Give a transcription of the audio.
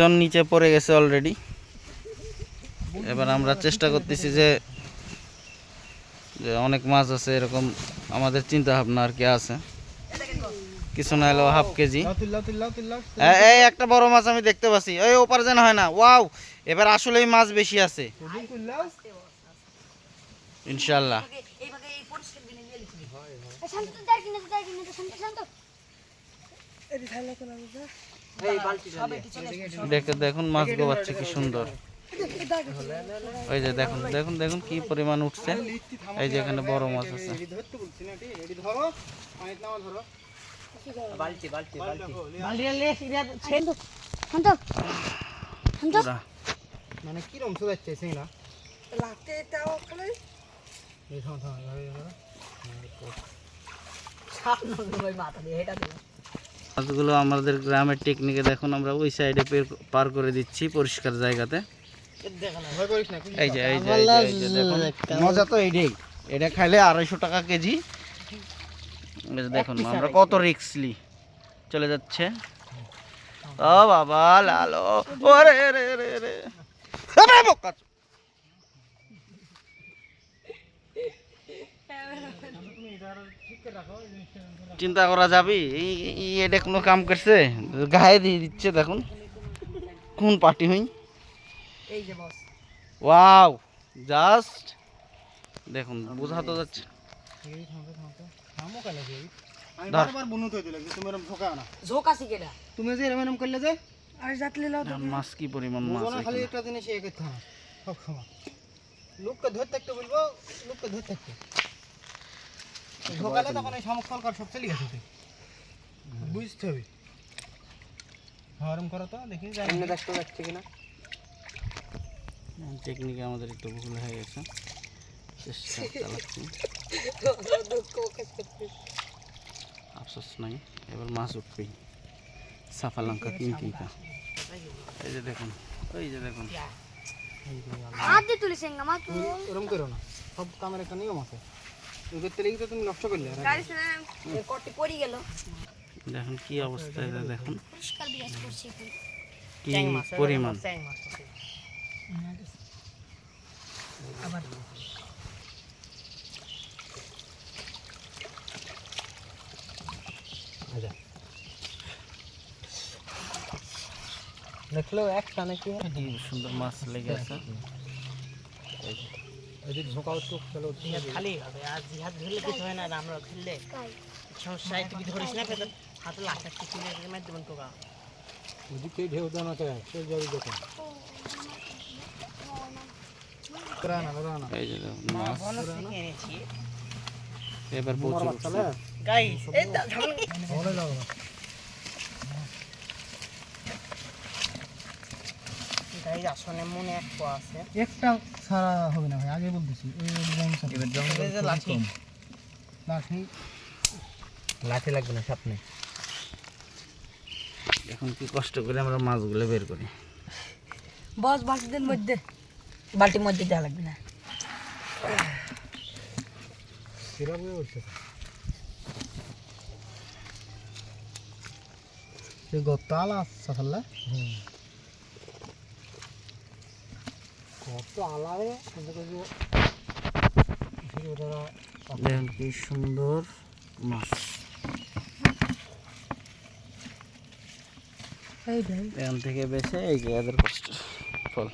জন নিচে পড়ে গেছে অলরেডি এবার আমরা চেষ্টা করতেছি যে যে অনেক মাছ আছে এরকম আমাদের চিন্তা ভাবনা আর কি আছে। কিছু না হলেও হাফ কেজি। এই একটা বড় মাছ আমি দেখতে পাচ্ছি। ওই ওপার যেন হয় না। ওয়াও! এবার আসলেই মাছ বেশি আছে। ইনশাল্লাহ শান্ত দেখে দেখুন মাছ গোবাচ্ছে কি সুন্দর। ওই যে দেখুন দেখুন দেখুন কি পরিমাণ উঠছে। এই যে এখানে বড় মাছ আছে। মানে কি রকম শোধাচ্ছে সেই না? থাম, এভাবে, এভাবে। মাছগুলো আমাদের গ্রামের টেকনিকে দেখুন আমরা ওই সাইডে পার করে দিচ্ছি পরিষ্কার জায়গাতে। এই যে এই যে মজা তো এইটাই। এটা খাইলে আড়াইশো টাকা কেজি। দেখুন আমরা কত রিক্সলি চলে যাচ্ছে। ও বাবা লালো। ওরে রে রে রে বোকা। চিন্তা করা যাবে? এটা কোনো কাম করছে? গায়ে দিয়ে দিচ্ছে দেখুন। কোন পার্টি হই? Wow just. দেখুন বোঝা তো যাচ্ছে। যে। তুমি এরকম যে এরকম করলে যে? এখন মাছ কি পরিমাণ মাছ খালি একটা জিনিস ইয়ে করতে হবে। সব সময়। লোককে ধরে থাকতে বলব লোককে ধরে থাকতে ঢোকালে তখন এই শামুক সরকার সব চলে গেছে বুঝতে হবে। হরম করো তো দেখি এমনি দেখতে যাচ্ছে কিনা? টেকনিকে আমাদের একটু ভুল হয়ে গেছে। চেষ্টা চালাচ্ছি। আফসোস নাই এবার মাছ উঠবেই। সাফা লঙ্কা তিন তিনটা এই যে দেখুন ওই যে দেখুন। হাত দিয়ে তুলিস মা তুই এরকম করো না সব কামের একটা নিয়ম আছে। তো তুমি নষ্ট করলে আর এর গেল। দেখুন কি অবস্থা এটা দেখুন। কি পরিমাণ। দেখলেও একটা নাকি? সুন্দর মাছ লেগে আছে। এই যে ঝোঁকাও তো চলো খালি হবে। আর জিহাদ ধরলে কিছু হয় না আর আমরা খেললে। তাই সমস্যা তুই ধরিস না ফেলে হাতে লাখ কিনে কিনে মার দেবেন তোকা ওদিকে ঢেউ দাও না তো সে যাবে দেখুন না না এই যে মাছ এনেছি। এবার প্রচুর। গাইস এই ঝামেলা গাইস আসলে মনে এক পা আছে। একটা সারা হবে না ভাই আগে বলতেছি ওই এবার এই যে লাঠি। লাঠি। লাঠি লাগবে না সাপনে। এখন কি কষ্ট করে আমরা মাছগুলো বের করি। বস বালতিদের মধ্যে বালতির মধ্যে দেওয়া লাগবে না। সিরা বয়ে উঠছে? গতালা আলাদা দেখুন কি সুন্দর মাছ। এখান থেকে বেছে এই যে এদের কষ্ট ফল।